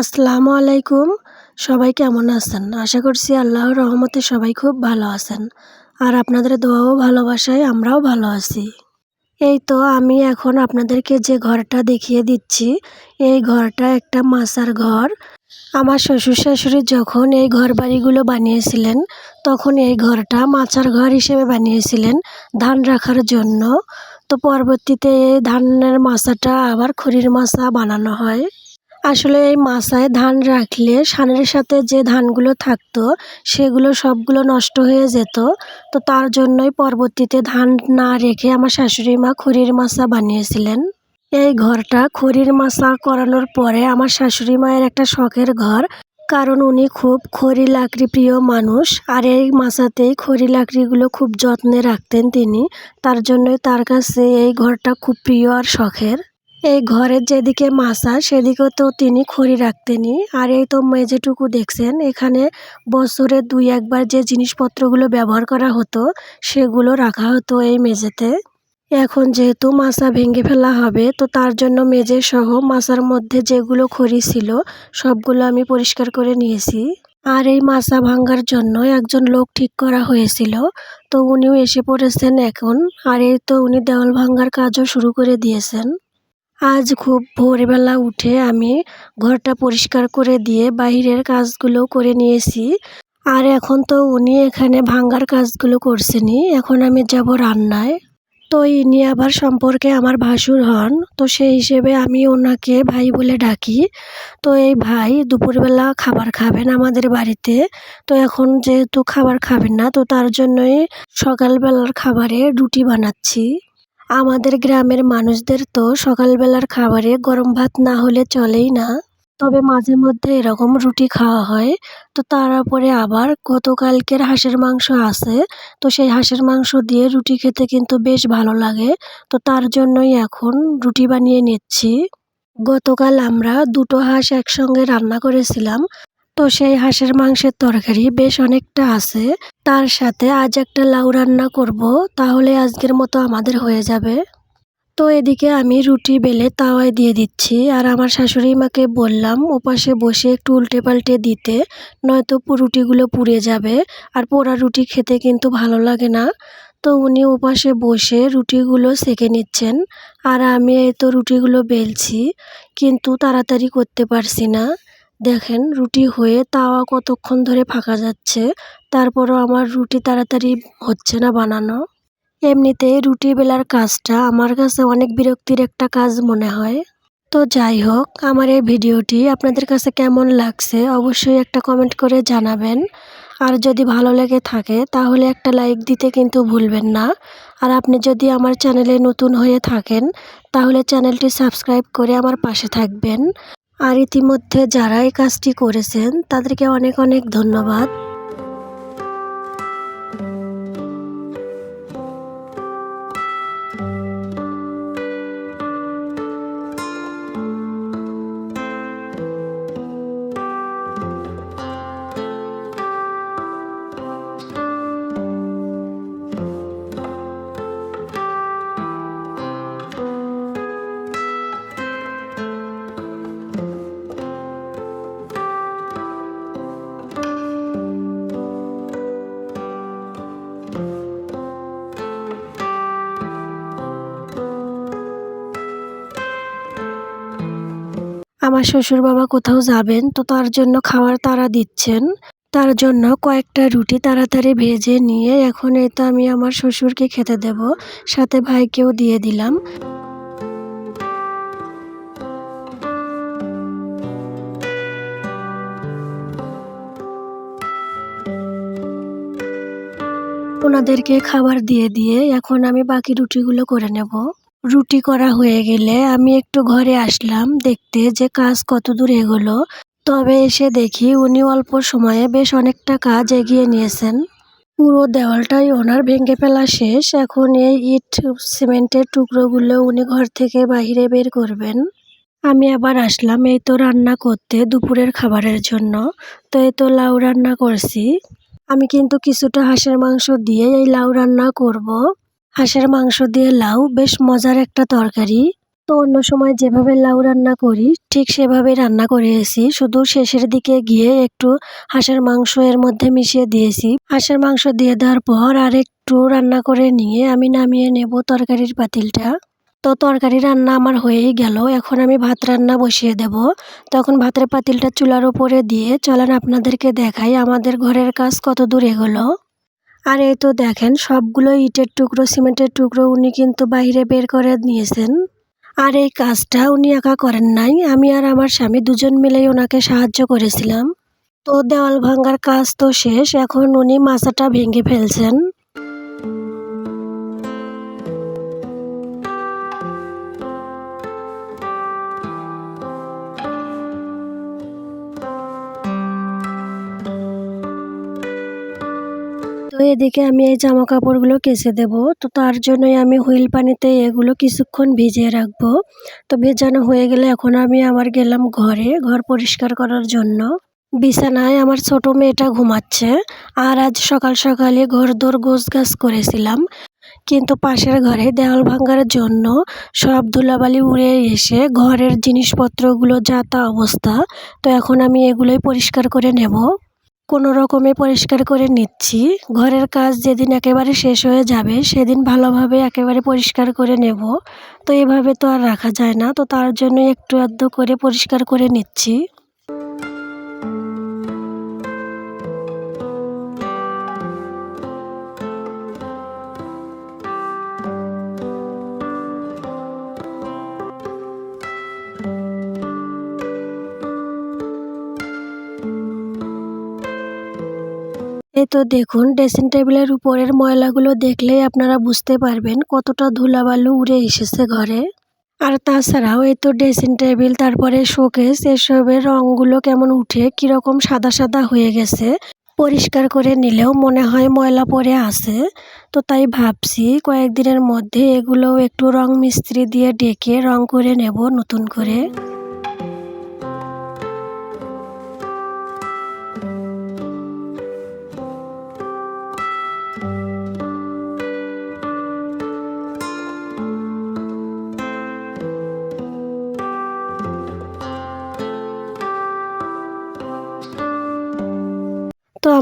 আসসালামু আলাইকুম। সবাই কেমন আছেন? আশা করছি আল্লাহর রহমতে সবাই খুব ভালো আছেন। আর আপনাদের দোয়াও ভালোবাসায় আমরাও ভালো আছি। এই তো আমি এখন আপনাদেরকে যে ঘরটা দেখিয়ে দিচ্ছি, এই ঘরটা একটা মাসার ঘর। আমার শ্বশুর শাশুড়ি যখন এই ঘর বাড়িগুলো বানিয়েছিলেন, তখন এই ঘরটা মাচার ঘর হিসেবে বানিয়েছিলেন ধান রাখার জন্য। তো পরবর্তীতে এই ধানের মাচাটা আবার খড়ির মাচা বানানো হয়। আসলে এই মাচায় ধান রাখলে সানের সাথে যে ধানগুলো থাকতো, সেগুলো সবগুলো নষ্ট হয়ে যেত। তো তার জন্যই পরবর্তীতে ধান না রেখে আমার শাশুড়ি মা খড়ির মাচা বানিয়েছিলেন। এই ঘরটা খড়ির মাচা করানোর পরে আমার শাশুড়ি মায়ের একটা শখের ঘর, কারণ উনি খুব খড়ি লাকড়ি প্রিয় মানুষ, আর এই মাচাতেই খড়ি লাকড়িগুলো খুব যত্নে রাখতেন তিনি। তার জন্যই তার কাছে এই ঘরটা খুব প্রিয় আর শখের। এই ঘরের যেদিকে মাছা সেদিকে তো তিনি খড়ি রাখতেনই। আর এই তো মেঝেটুকু দেখছেন, এখানে বছরে দুই একবার যে জিনিসপত্রগুলো ব্যবহার করা হতো, সেগুলো রাখা হতো এই মেঝেতে। এখন যেহেতু মাছা ভেঙে ফেলা হবে, তো তার জন্য মেঝে সহ মাছার মধ্যে যেগুলো খড়ি ছিল, সবগুলো আমি পরিষ্কার করে নিয়েছি। আর এই মাছা ভাঙ্গার জন্য একজন লোক ঠিক করা হয়েছিল, তো উনিও এসে পড়েছেন এখন। আর এই তো উনি দেওয়াল ভাঙ্গার কাজও শুরু করে দিয়েছেন। আজ খুব ভোরবেলা উঠে আমি ঘরটা পরিষ্কার করে দিয়ে বাহিরের কাজগুলো করে নিয়েছি। আর এখন তো উনি এখানে ভাঙ্গার কাজগুলো করছেনই। এখন আমি যাব রান্নায়। তো ইনি আবার সম্পর্কে আমার ভাসুর হন। তো সেই হিসেবে আমি ওনাকে ভাই বলে ডাকি। তো এই ভাই দুপুরবেলা খাবার খাবেন আমাদের বাড়িতে। তো এখন যেহেতু খাবার খাবেন না, তো তার জন্যই সকালবেলার খাবারে রুটি বানাচ্ছি। আমাদের গ্রামের মানুষদের তো সকালবেলার খাবারে গরম ভাত না হলে চলেই না। তবে মাঝে মধ্যে এরকম রুটি খাওয়া হয়। তো তার উপরে আবার গতকালকের হাঁসের মাংস আছে। তো সেই হাঁসের মাংস দিয়ে রুটি খেতে কিন্তু বেশ ভালো লাগে। তো তার জন্যই এখন রুটি বানিয়ে নিচ্ছি। গতকাল আমরা দুটো হাঁস একসঙ্গে রান্না করেছিলাম। তো সেই হাঁসের মাংসের তরকারি বেশ অনেকটা আছে। তার সাথে আজ একটা লাউ রান্না করব, তাহলে আজকের মতো আমাদের হয়ে যাবে। তো এদিকে আমি রুটি বেলে তাওয়ায় দিয়ে দিচ্ছি, আর আমার শাশুড়ি মাকে বললাম, ওপাশে বসে একটু উল্টে পাল্টে দিতে, নয়তো রুটিগুলো পুড়ে যাবে, আর পোড়া রুটি খেতে কিন্তু ভালো লাগে না। তো উনি ওপাশে বসে রুটিগুলো সেঁকে নিচ্ছেন, আর আমি এই তো রুটিগুলো বেলছি, কিন্তু তাড়াতাড়ি করতে পারছি না। দেখেন, রুটি হয়ে তাওয়া কতক্ষণ ধরে ফাঁকা যাচ্ছে, তারপরও আমার রুটি তাড়াতাড়ি হচ্ছে না বানানো। এমনিতে রুটি বেলার কাজটা আমার কাছে অনেক বিরক্তির একটা কাজ মনে হয়। তো যাই হোক, আমার এই ভিডিওটি আপনাদের কাছে কেমন লাগছে অবশ্যই একটা কমেন্ট করে জানাবেন। আর যদি ভালো লেগে থাকে, তাহলে একটা লাইক দিতে কিন্তু ভুলবেন না। আর আপনি যদি আমার চ্যানেলে নতুন হয়ে থাকেন, তাহলে চ্যানেলটি সাবস্ক্রাইব করে আমার পাশে থাকবেন। আর ইতিমধ্যে যারা এই কাজটি করেছেন তাদেরকে অনেক অনেক ধন্যবাদ। আমার শ্বশুর বাবা কোথাও যাবেন, তো তার জন্য খাওয়ার তারা দিচ্ছেন। তার জন্য কয়েকটা রুটি তাড়াতাড়ি ভেজে নিয়ে এখন তো আমি আমার শ্বশুরকে খেতে দেব, সাথে ভাইকেও দিয়ে দিলাম। ওনাদেরকে খাবার দিয়ে দিয়ে এখন আমি বাকি রুটিগুলো করে নেব। রুটি করা হয়ে গেলে আমি একটু ঘরে আসলাম দেখতে যে কাজ কত দূর এগোলো। তবে এসে দেখি উনি অল্প সময়ে বেশ অনেকটা কাজ এগিয়ে নিয়েছেন। পুরো দেওয়ালটাই ওনার ভেঙে ফেলা শেষ। এখন এই ইট, সিমেন্টের টুকরোগুলো উনি ঘর থেকে বাহিরে বের করবেন। আমি আবার আসলাম এই তো রান্না করতে দুপুরের খাবারের জন্য। তো এই তো লাউ রান্না করছি। আমি কিন্তু কিছুটা হাঁসের মাংস দিয়ে এই লাউ রান্না করব। হাঁসের মাংস দিয়ে লাউ বেশ মজার একটা তরকারি। তো অন্য সময় যেভাবে লাউ রান্না করি, ঠিক সেভাবে রান্না করে করেছি শুধু শেষের দিকে গিয়ে একটু হাঁসের মাংস এর মধ্যে মিশিয়ে দিয়েছি। হাঁসের মাংস দিয়ে দেওয়ার পর আর একটু রান্না করে নিয়ে আমি নামিয়ে নেব তরকারির পাতিলটা। তো তরকারি রান্না আমার হয়েই গেল। এখন আমি ভাত রান্না বসিয়ে দেব। তখন ভাতের পাতিলটা চুলার উপরে দিয়ে, চলেন আপনাদেরকে দেখাই আমাদের ঘরের কাজ কত দূর এগোলো। আর এই তো দেখেন, সবগুলো ইটের টুকরো, সিমেন্টের টুকরো উনি কিন্তু বাইরে বের করে নিয়েছেন। আর এই কাজটা উনি একা করেন নাই, আমি আর আমার স্বামী দুজন মিলেই ওনাকে সাহায্য করেছিলাম। তো দেওয়াল ভাঙ্গার কাজ তো শেষ, এখন উনি মাছাটা ভেঙে ফেলছেন। এদিকে আমি এই জামা কাপড়গুলো কেচে দেব। তো তার জন্যই আমি হুইল পানিতে এগুলো কিছুক্ষণ ভিজিয়ে রাখব। তো ভেজানো হয়ে গেলে এখন আমি আবার গেলাম ঘরে, ঘর পরিষ্কার করার জন্য। বিছানায় আমার ছোট মেয়েটা ঘুমাচ্ছে। আর আজ সকাল সকালে ঘর দোর গোছ গাছ করেছিলাম। কিন্তু পাশের ঘরে দেওয়াল ভাঙার জন্য সব ধুলাবালি উড়ে এসে ঘরের জিনিসপত্রগুলো যা তা অবস্থা, তো এখন আমি এগুলোই পরিষ্কার করে নেব। কোনো রকমে পরিষ্কার করে নিচ্ছি। ঘরের কাজ যেদিন একেবারে শেষ হয়ে যাবে, সেদিন ভালোভাবে একেবারে পরিষ্কার করে নেব। তো এভাবে তো আর রাখা যায় না। তো তার জন্য একটু আধটু করে পরিষ্কার করে নিচ্ছি। এই তো দেখুন, ড্রেসিং টেবিলের উপরের ময়লাগুলো দেখলেই আপনারা বুঝতে পারবেন কতটা ধুলাবালু উড়ে এসেছে ঘরে। আর তাছাড়াও এই তো ড্রেসিং টেবিল, তারপরে শোকেস, এসবের রঙগুলো কেমন উঠে, কীরকম সাদা সাদা হয়ে গেছে, পরিষ্কার করে নিলেও মনে হয় ময়লা পরে আছে। তো তাই ভাবছি কয়েকদিনের মধ্যে এগুলো একটু রং মিস্ত্রি দিয়ে ডেকে রং করে নেব নতুন করে।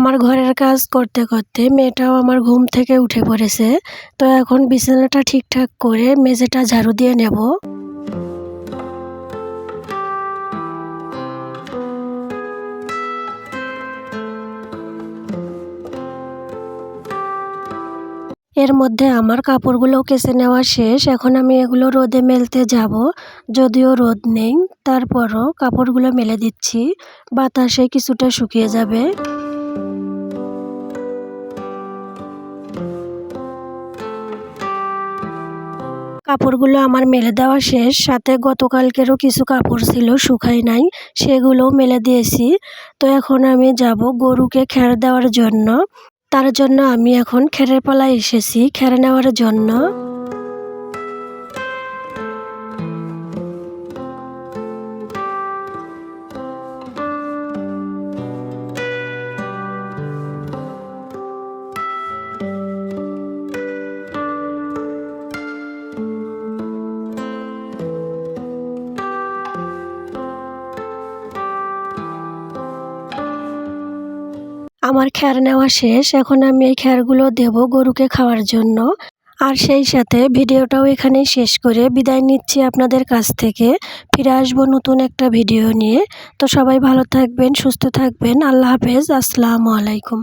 আমার ঘরের কাজ করতে করতে মেয়েটাও আমার ঘুম থেকে উঠে পড়েছে। তো এখন বিছানাটা ঠিকঠাক করে মেঝেটা ঝাড়ু দিয়ে নেব। এর মধ্যে আমার কাপড়গুলো কেচে নেওয়া শেষ। এখন আমি এগুলো রোদে মেলতে যাব। যদিও রোদ নেই, তারপরও কাপড়গুলো মেলে দিচ্ছি। বাতাসে কিছুটা শুকিয়ে যাবে। কাপড়গুলো আমার মেলে দেওয়া শেষ। সাথে গতকালকেরও কিছু কাপড় ছিল শুকাই নাই সেগুলো মেলে দিয়েছি। তো এখন আমি যাব গরুকে খ্যার দেওয়ার জন্য। তার জন্য আমি এখন খেরের পালায় এসেছি, খেরে নেওয়ার জন্য। আমার খ্যার নেওয়া শেষ। এখন আমি এই খ্যারগুলো দেব গরুকে খাওয়ার জন্য। আর সেই সাথে ভিডিওটাও এখানেই শেষ করে বিদায় নিচ্ছি আপনাদের কাছ থেকে। ফিরে আসব নতুন একটা ভিডিও নিয়ে। তো সবাই ভালো থাকবেন, সুস্থ থাকবেন। আল্লাহ হাফেজ। আসসালামু আলাইকুম।